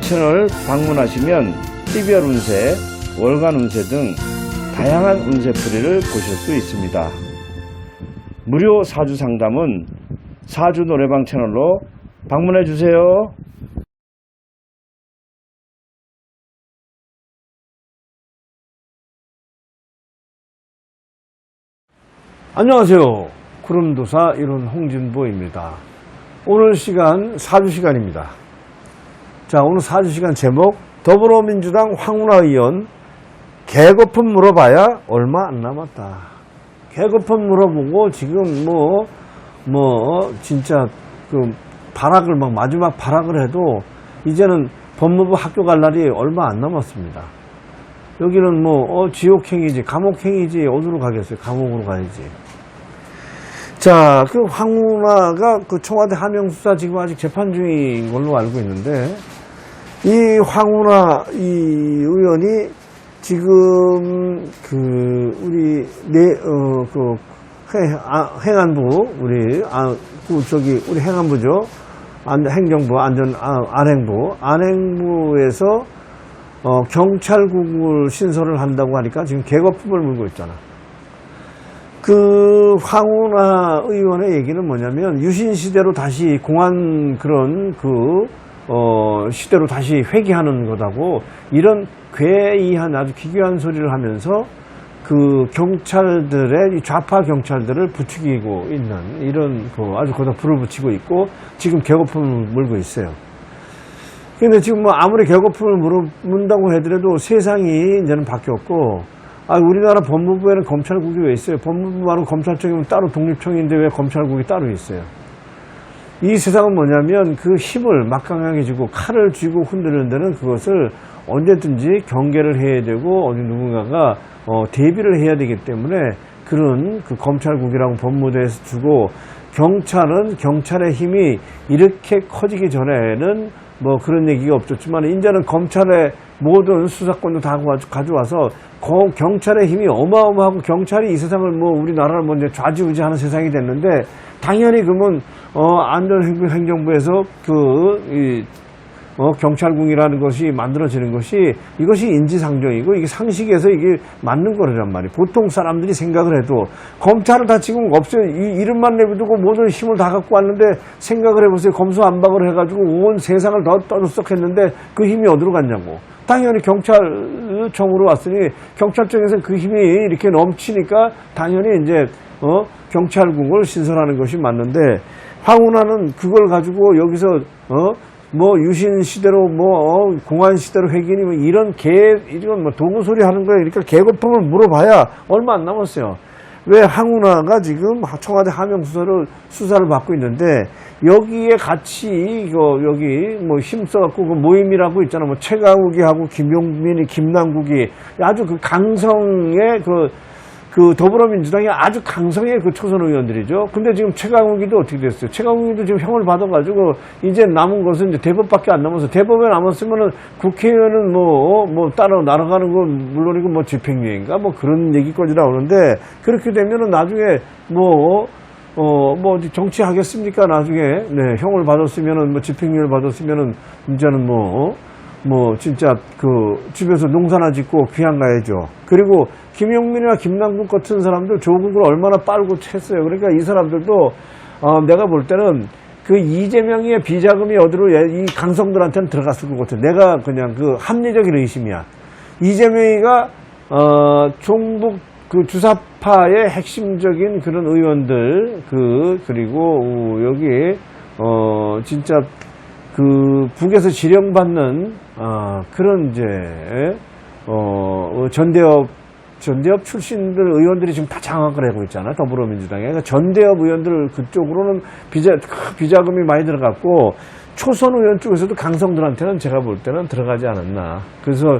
채널 방문하시면 TVR 운세, 월간 운세 등 다양한 운세풀이를 보실 수 있습니다. 무료 사주 상담은 사주 노래방 채널로 방문해 주세요. 안녕하세요. 구름도사 이론 홍진보입니다. 오늘 시간 사주 시간입니다. 자, 오늘 사주 시간 제목 더불어민주당 황운하 의원 개거품 물어봐야 얼마 안 남았다. 개거품 물어보고 지금 뭐, 뭐, 진짜 그 발악을 막 마지막 발악을 해도 이제는 법무부 학교 갈 날이 얼마 안 남았습니다. 여기는 뭐, 어, 지옥행이지, 감옥행이지, 어디로 가겠어요? 감옥으로 가야지. 자, 그 황운하가 그 청와대 하명수사 지금 아직 재판 중인 걸로 알고 있는데, 이 황운하 이 의원이 지금 그 우리 내어그 아, 행안부 우리 아, 그 저기 우리 행안부죠 안, 행정부 안전 아, 안행부 안행부에서 어, 경찰국을 신설을 한다고 하니까 지금 개거품을 물고 있잖아. 그 황운하 의원의 얘기는 뭐냐면 유신 시대로 다시 공안 그런 그 어, 시대로 다시 회귀하는 거다고 이런 괴이한 아주 기괴한 소리를 하면서 그 경찰들의 이 좌파 경찰들을 부추기고 있는 이런 그 아주 거기다 불을 붙이고 있고 지금 개거품을 물고 있어요. 근데 지금 뭐 아무리 개거품을 물어, 문다고 하더라도 세상이 이제는 바뀌었고 아, 우리나라 법무부에는 검찰국이 왜 있어요? 법무부와는 검찰청이면 따로 독립청인데 왜 검찰국이 따로 있어요? 이 세상은 뭐냐면 그 힘을 막강하게 주고 칼을 쥐고 흔드는 데는 그것을 언제든지 경계를 해야 되고 어디 누군가가 어, 대비를 해야 되기 때문에 그런 그 검찰국이랑 법무대에서 주고 경찰은 경찰의 힘이 이렇게 커지기 전에는 뭐 그런 얘기가 없었지만 이제는 검찰의 모든 수사권도 다 가져- 가져와서 거- 경찰의 힘이 어마어마하고 경찰이 이 세상을 뭐 우리나라를 먼저 좌지우지하는 세상이 됐는데 당연히 그러면 어 안전행정부에서 그 이 어, 경찰국이라는 것이 만들어지는 것이 이것이 인지상정이고 이게 상식에서 이게 맞는 거란 말이에요. 보통 사람들이 생각을 해도 검찰을 다 지금 없어요. 이 이름만 내비두고 모든 힘을 다 갖고 왔는데 생각을 해보세요. 검수안박을 해가지고 온 세상을 더 떠들썩했는데 그 힘이 어디로 갔냐고. 당연히 경찰청으로 왔으니 경찰청에서 그 힘이 이렇게 넘치니까 당연히 이제 어, 경찰국을 신설하는 것이 맞는데 황운하는 그걸 가지고 여기서 어, 뭐 유신 시대로 뭐 어, 공안 시대로 회기니 뭐 이런 개 이건 뭐 도구 소리 하는 거예요. 그러니까 개거품을 물어봐야 얼마 안 남았어요. 왜 황운하가 지금 청와대 하명 수사를 수사를 받고 있는데 여기에 같이 이거 여기 뭐 힘써갖고 그 모임이라고 있잖아. 뭐 최강욱이하고 김용민이 김남국이 아주 그 강성의 그 그 더불어민주당이 아주 강성의 그 초선 의원들이죠. 근데 지금 최강욱이도 어떻게 됐어요? 최강욱이도 지금 형을 받아가지고 이제 남은 것은 이제 대법밖에 안 남아서 대법에 남았으면은 국회의원은 뭐, 뭐 따로 날아가는 건 물론이고 뭐 집행유예인가 뭐 그런 얘기까지 나오는데 그렇게 되면은 나중에 뭐 어, 뭐, 정치하겠습니까? 나중에, 네, 형을 받았으면은, 뭐, 집행유예를 받았으면은, 이제는 뭐, 어? 뭐, 진짜, 그, 집에서 농사나 짓고 귀향 가야죠. 그리고, 김용민이나 김남국 같은 사람들 조국을 얼마나 빨고 쳤어요. 그러니까 이 사람들도, 어, 내가 볼 때는, 그 이재명의 비자금이 어디로 얘- 이 강성들한테는 들어갔을 것 같아. 내가 그냥 그 합리적인 의심이야. 이재명이가 어, 종북 그 주사파의 핵심적인 그런 의원들 그 그리고 어, 여기 어 진짜 그 북에서 지령받는 어, 그런 이제 어 전대협 전대협 출신들 의원들이 지금 다 장악을 하고 있잖아 더불어민주당에. 그러니까 전대협 의원들 그쪽으로는 비자 크, 비자금이 많이 들어갔고 초선 의원 쪽에서도 강성들한테는 제가 볼 때는 들어가지 않았나. 그래서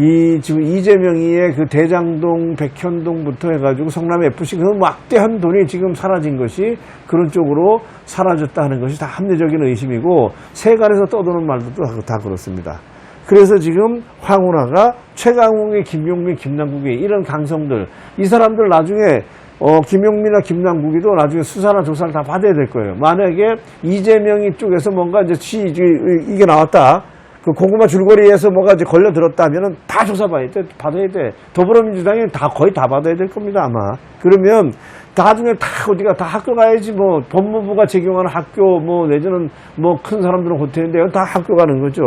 이 지금 이재명이의 그 대장동 백현동부터 해가지고 성남 FC 그 막대한 돈이 지금 사라진 것이 그런 쪽으로 사라졌다 하는 것이 다 합리적인 의심이고 세간에서 떠도는 말도 다, 다 그렇습니다. 그래서 지금 황운하가 최강욱이 김용민, 김남국이 이런 강성들 이 사람들 나중에 어, 김용민이나 김남국이도 나중에 수사나 조사를 다 받아야 될 거예요. 만약에 이재명이 쪽에서 뭔가 이제 치, 이게 나왔다. 그 고구마 줄거리에서 뭐가 이제 걸려 들었다면은 다 조사받아야 돼, 받아야 돼. 더불어민주당이 다 거의 다 받아야 될 겁니다 아마. 그러면 나중에 다 어디가 다 학교 가야지 뭐 법무부가 제공하는 학교 뭐 내지는 뭐 큰 사람들은 호텔인데 다 학교 가는 거죠.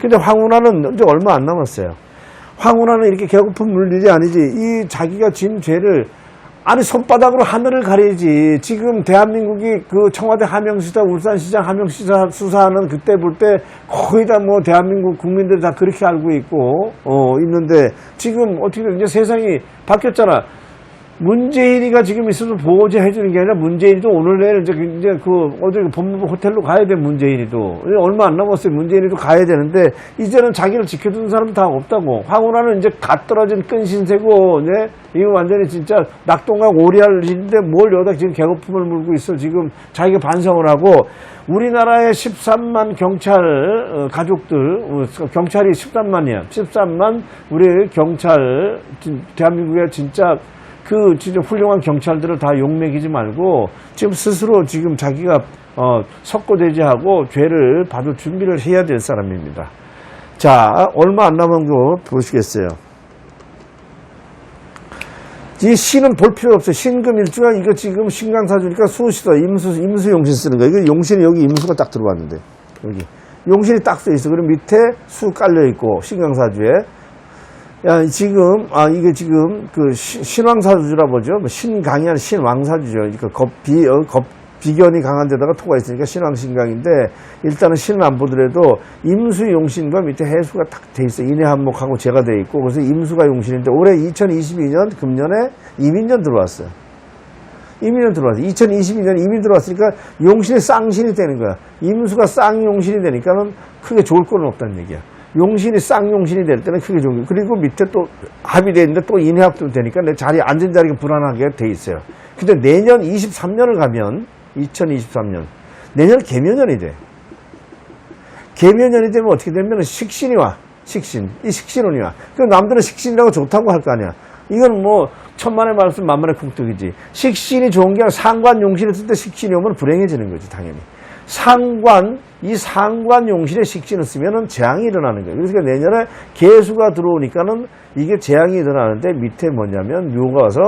근데 황운하는 이제 얼마 안 남았어요. 황운하는 이렇게 개고픈 물리지 아니지. 이 자기가 진 죄를 아니 손바닥으로 하늘을 가리지. 지금 대한민국이 그 청와대 하명시사, 울산시장 하명시사 수사하는 그때 볼 때 거의 다 뭐 대한민국 국민들 다 그렇게 알고 있고 어 있는데 지금 어떻게 이제 세상이 바뀌었잖아. 문재인이가 지금 있어서 보호제 해주는 게 아니라 문재인이도 오늘 내일 이제, 그- 이제 그그 법무부 호텔로 가야 돼 문재인이도. 얼마 안 남았어요. 문재인이도 가야 되는데 이제는 자기를 지켜주는 사람 다 없다고. 황운하는 이제 갓 떨어진 끈신세고 네 이거 완전히 진짜 낙동강 오리알인데 뭘 여기다 지금 개거품을 물고 있어. 지금 자기가 반성을 하고 우리나라의 13만 경찰 어, 가족들 어, 경찰이 13만이야. 13만 우리 경찰 진- 대한민국의 진짜 그 진짜 훌륭한 경찰들을 다 욕먹이지 말고 지금 스스로 지금 자기가 어, 석고대죄하고 죄를 받을 준비를 해야 될 사람입니다. 자, 얼마 안 남은 거 보시겠어요. 이 신은 볼 필요 없어요. 신금 일주가 이거 지금 신강사주니까 수시다. 임수, 임수용신 쓰는 거예요. 이거 용신이 여기 임수가 딱 들어왔는데. 여기. 용신이 딱 써 있어. 그리고 밑에 수 깔려 있고, 신강사주에. 야, 지금, 아, 이게 지금, 그, 시- 신왕사주라 보죠. 뭐 신강이 아니라 신왕사주죠. 그러니까 겁, 비, 어, 겁, 비견이 강한 데다가 토가 있으니까 신왕신강인데, 일단은 신은 안 보더라도, 임수 용신과 밑에 해수가 딱 돼 있어. 인해 한목하고 제가 돼 있고, 그래서 임수가 용신인데, 올해 2022년, 금년에 이민년 들어왔어요. 이민년 들어왔어요. 2022년 이민 들어왔으니까 용신이 쌍신이 되는 거야. 임수가 쌍용신이 되니까는 크게 좋을 건 없다는 얘기야. 용신이 쌍용신이 될 때는 크게 좋은. 그리고 밑에 또 합이 돼 있는데 또 인해합도 되니까 내 자리, 앉은 자리가 불안하게 돼 있어요. 근데 내년 23년을 가면, 2023년, 내년 개묘년이 돼. 개묘년이 되면 어떻게 되면 식신이 와. 식신. 이 식신운이 와. 그럼 남들은 식신이라고 좋다고 할 거 아니야. 이건 뭐 천만의 말씀 만만의 궁떡이지. 식신이 좋은 게 아니라 상관 용신을 쓸 때 식신이 오면 불행해지는 거지 당연히. 상관 이 상관 용신에 식신을 쓰면은 재앙이 일어나는 거예요. 그래서 내년에 개수가 들어오니까는 이게 재앙이 일어나는데 밑에 뭐냐면 묘가 와서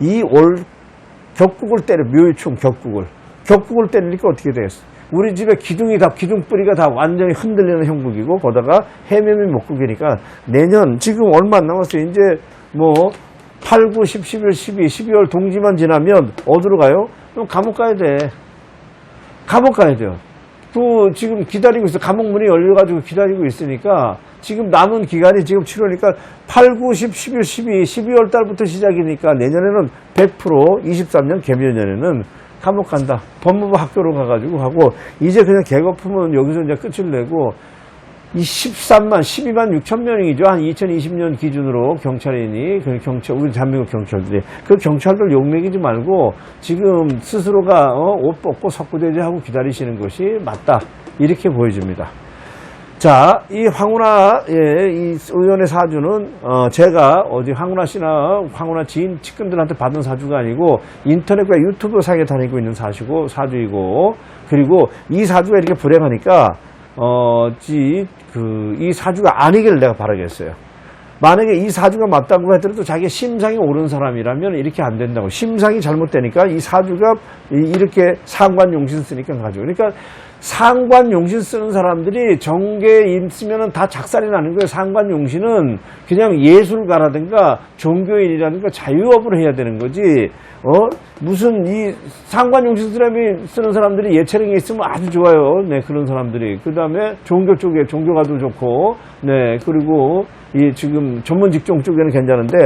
이 올 격국을 때려 묘유충 격국을 격국을 때리니까 어떻게 되겠어? 우리 집에 기둥이 다 기둥 뿌리가 다 완전히 흔들리는 형국이고 거다가 해면이 목국이니까 내년 지금 얼마 안 남았어요. 이제 뭐 8, 9, 10, 11, 12, 12월 동지만 지나면 어디로 가요? 그럼 감옥 가야 돼. 감옥 가야 돼요. 그 지금 기다리고 있어. 감옥 문이 열려가지고 기다리고 있으니까 지금 남은 기간이 지금 7월이니까 8, 9, 10, 11, 12, 12월 달부터 시작이니까 내년에는 100% 23년 개묘년에는 감옥 간다. 법무부 학교로 가가지고 하고 이제 그냥 개거품은 여기서 이제 끝을 내고 이 13만, 12만 6천 명이죠. 한 2020년 기준으로 경찰인이, 그 경찰, 우리 대한민국 경찰들이. 그 경찰들 욕먹이지 말고 지금 스스로가 어, 옷 벗고 석구대제하고 기다리시는 것이 맞다. 이렇게 보여집니다. 자, 이 황운하, 예, 이 의원의 사주는, 어, 제가 어디 황운하 씨나 황운하 지인 측근들한테 받은 사주가 아니고 인터넷과 유튜브 상에 다니고 있는 사주고, 사주이고, 그리고 이 사주가 이렇게 불행하니까, 어, 지, 그, 이 사주가 아니기를 내가 바라겠어요. 만약에 이 사주가 맞다고 하더라도 자기 심상이 옳은 사람이라면 이렇게 안 된다고. 심상이 잘못되니까 이 사주가 이- 이렇게 상관용신 쓰니까 가지고. 그러니까 상관 용신 쓰는 사람들이 정계에 있으면 다 작살이 나는 거예요. 상관 용신은 그냥 예술가라든가 종교인이라든가 자유업을 해야 되는 거지. 어? 무슨 이 상관 용신 사람이 쓰는 사람들이 예체능이 있으면 아주 좋아요. 네, 그런 사람들이. 그 다음에 종교 쪽에 종교가도 좋고, 네, 그리고 이 지금 전문 직종 쪽에는 괜찮은데,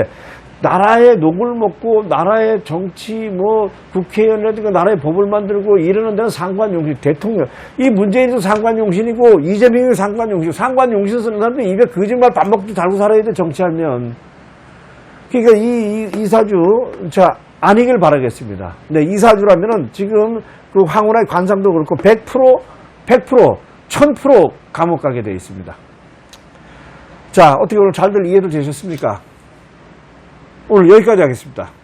나라의 녹을 먹고 나라의 정치 뭐 국회의원이라든가 나라의 법을 만들고 이러는 데는 상관용신 대통령. 이 문재인도 상관용신이고 이재명이 상관용신. 상관용신 쓰는 사람들 입에 거짓말 밥 먹고 달고 살아야 돼 정치하면. 그러니까 이, 이, 이 사주 자 아니길 바라겠습니다. 네, 이 사주라면은 지금 그 황운하의 관상도 그렇고 100% 100% 1000% 감옥 가게 되어 있습니다. 자 어떻게 오늘 잘들 이해도 되셨습니까? 오늘 여기까지 하겠습니다.